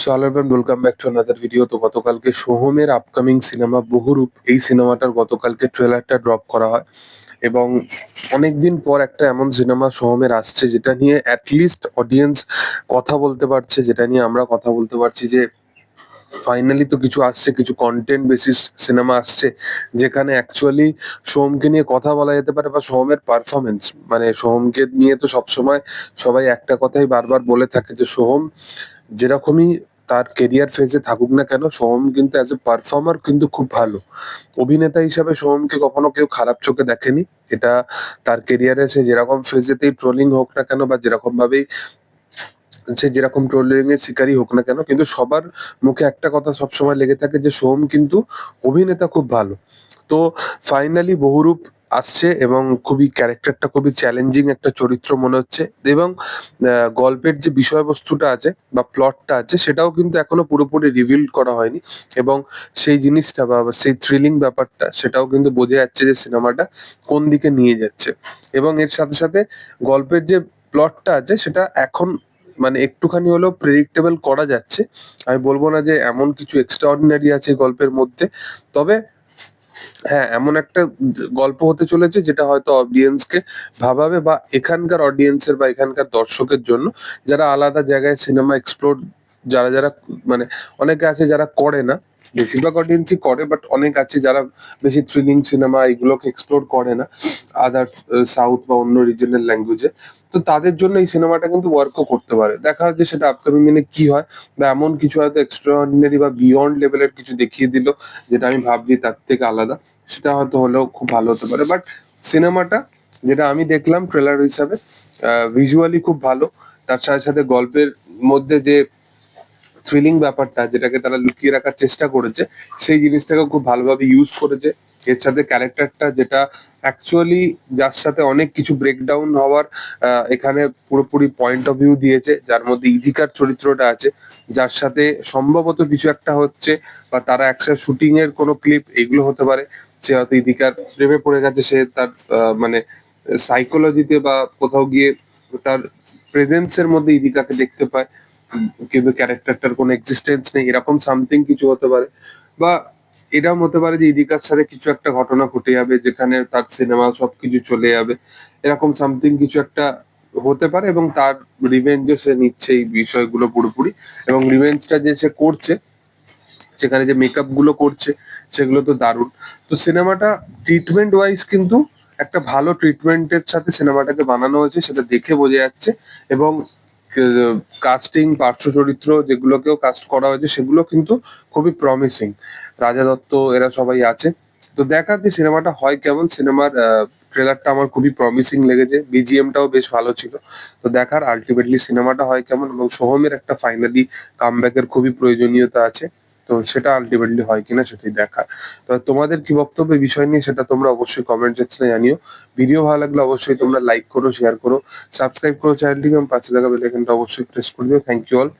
So hello everyone welcome back to another video তো গতকালকে সোহমের upcoming cinema Bahurup, এই সিনেমাটার গতকালকে ট্রেলারটা ড্রপ করা হয়। এবং অনেকদিন পর একটা এমন সিনেমা সোহমের আসছে, যেটা নিয়ে অ্যাটলিস্ট অডিয়েন্স কথা বলতে পারছে, যেটা নিয়ে আমরা কথা বলতে পারছি যে ফাইনালি তো কিছু আসছে, কিছু কন্টেন্ট বেসিস সিনেমা আসছে, যেখানে অ্যাকচুয়ালি সোহমকে নিয়ে কথা বলা যেতে পারে বা সোহমের পারফরমেন্স মানে সোহমকে নিয়ে তো সবসময় সবাই একটা কথাই বারবার বলে থাকে যে, সোহম যেরকমই তার কেরিয়ার ফেজে থাকুক না কেন, সোহম কিন্তু অ্যাজ এ পারফর্মার কিন্তু খুব ভালো। অভিনেতা হিসাবে সোহমকে কখনো কেউ খারাপ চোখে দেখেনি। এটা তার কেরিয়ারে সে যেরকম ফেজেতেই ট্রোলিং হোক না কেন বা যেরকম ভাবেই সে যেরকম ট্রোলিং এর শিকারই হোক না কেন, কিন্তু সবার মুখে একটা কথা সবসময় লেগে থাকে যে সোহম কিন্তু অভিনেতা খুব ভালো। তো ফাইনালি বহুরূপ আসছে এবং খুবই ক্যারেক্টারটা খুবই চ্যালেঞ্জিং একটা চরিত্র মনে হচ্ছে। এবং গল্পের যে বিষয়বস্তুটা আছে বা প্লটটা আছে, সেটাও কিন্তু এখনও পুরোপুরি রিভিল করা হয়নি এবং সেই জিনিসটা বা সেই থ্রিলিং ব্যাপারটা সেটাও কিন্তু বোঝা যাচ্ছে যে সিনেমাটা কোন দিকে নিয়ে যাচ্ছে। এবং এর সাথে সাথে গল্পের যে প্লটটা আছে, সেটা এখন মানে একটুখানি হলেও প্রেডিক্টেবল করা যাচ্ছে। আমি বলব না যে এমন কিছু এক্সট্রা অর্ডিনারি আছে গল্পের মধ্যে, তবে হ্যাঁ এমন একটা গল্প হতে চলেছে যেটা হয়তো অডিয়েন্সকে ভাবাবে বা এখানকার অডিয়েন্সের বা এখানকার দর্শকের জন্য যারা আলাদা জায়গায় সিনেমা এক্সপ্লোর যারা যারা মানে অনেকে আছে যারা করে না, বেশিরভাগ অডিয়েন্সই করে বাট অনেক আছে যারা বেশি থ্রিলিং সিনেমা এগুলোকে এক্সপ্লোর করে না আদার সাউথ বা অন্য রিজনাল ল্যাঙ্গুয়েজে তো তাদের জন্য এই সিনেমাটা কিন্তু ওয়ার্কও করতে পারে। দেখা যাচ্ছে সেটা আপকামিং দিনে কি হয়, বা এমন কিছু হয়তো এক্সট্রা অর্ডিনারি বা বিয়ন্ড লেভেলের কিছু দেখিয়ে দিল, যেটা আমি ভাবছি তার থেকে আলাদা। সেটা হয়তো হলেও খুব ভালো হতে পারে। বাট সিনেমাটা যেটা আমি দেখলাম ট্রেলার হিসাবে ভিজুয়ালি খুব ভালো। তার সাথে সাথে গল্পের মধ্যে যে থ্রিলিং ব্যাপারটা, যেটাকে তারা লুকিয়ে রাখার চেষ্টা করেছে, সেই জিনিসটাকে খুব ভালোভাবে ইউজ করেছে। এর সাথে ক্যারেক্টারটা যেটা অ্যাকচুয়ালি যার সাথে অনেক কিছু ব্রেকডাউন হওয়ার এখানে পুরোপুরি পয়েন্ট অফ ভিউ দিয়েছে, যার মধ্যে ইধিকার চরিত্রটা আছে, যার সাথে সম্ভবত কিছু একটা হচ্ছে, বা তারা একসাথে শুটিং এর কোনো ক্লিপ এগুলো হতে পারে। সে হয়তো ইধিকার প্রেমে পড়ে গেছে, সে তার মানে সাইকোলজিতে বা কোথাও গিয়ে তার প্রেজেন্সের মধ্যে ইদিকাকে দেখতে পায়। কিন্তু ক্যারেক্টারটার কোনো এক্সিস্টেন্স নেই। এরকম সামথিং কিছু হতে পারে। বা এটাও হতে পারে যে ইদিকার সাথে কিছু একটা ঘটনা ঘটে যাবে, যেখানে তার সিনেমা সবকিছু চলে যাবে। এরকম সামথিং কিছু একটা হতে পারে এবং তার রিভেঞ্জও সে নিচ্ছে এই বিষয়গুলো পুরোপুরি। এবং রিভেঞ্জটা যে সে করছে, সেখানে যে মেকআপগুলো করছে, সেগুলো তো দারুণ। তো সিনেমাটা ট্রিটমেন্ট ওয়াইজ কিন্তু একটা ভালো ট্রিটমেন্টের সাথে সিনেমাটাকে বানানো হয়েছে, সেটা দেখে বোঝা যাচ্ছে। এবং কাস্টিং পার্শ্ব চরিত্র যেগুলোকেও কাস্ট করা হয়েছে, সেগুলো কিন্তু খুবই প্রমিসিং রাজা দত্ত, এরা সবাই আছে। তো দেখার যে সিনেমাটা হয় কেমন। সিনেমার ট্রেলারটা আমার খুবই প্রমিসিং লেগেছে। বিজিএমটাও বেশ ভালো ছিল। তো দেখার আলটিমেটলি সিনেমাটা হয় কেমন এবং সোহমের একটা ফাইনালি কামব্যাকের খুবই প্রয়োজনীয়তা আছে। তো সেটা আলটিমেটলি হয় কিনা সেটাই দেখার। তো তোমাদের কি বক্তব্য বিষয় নিয়ে সেটা তোমরা অবশ্যই কমেন্ট সেকশনে জানিও। ভিডিও ভালো লাগলে অবশ্যই তোমরা লাইক করো শেয়ার করো সাবস্ক্রাইব করো চ্যানেলটিকে এবং পাশে থাকা বেলাইকনটা অবশ্যই প্রেস করে দিও। Thank you all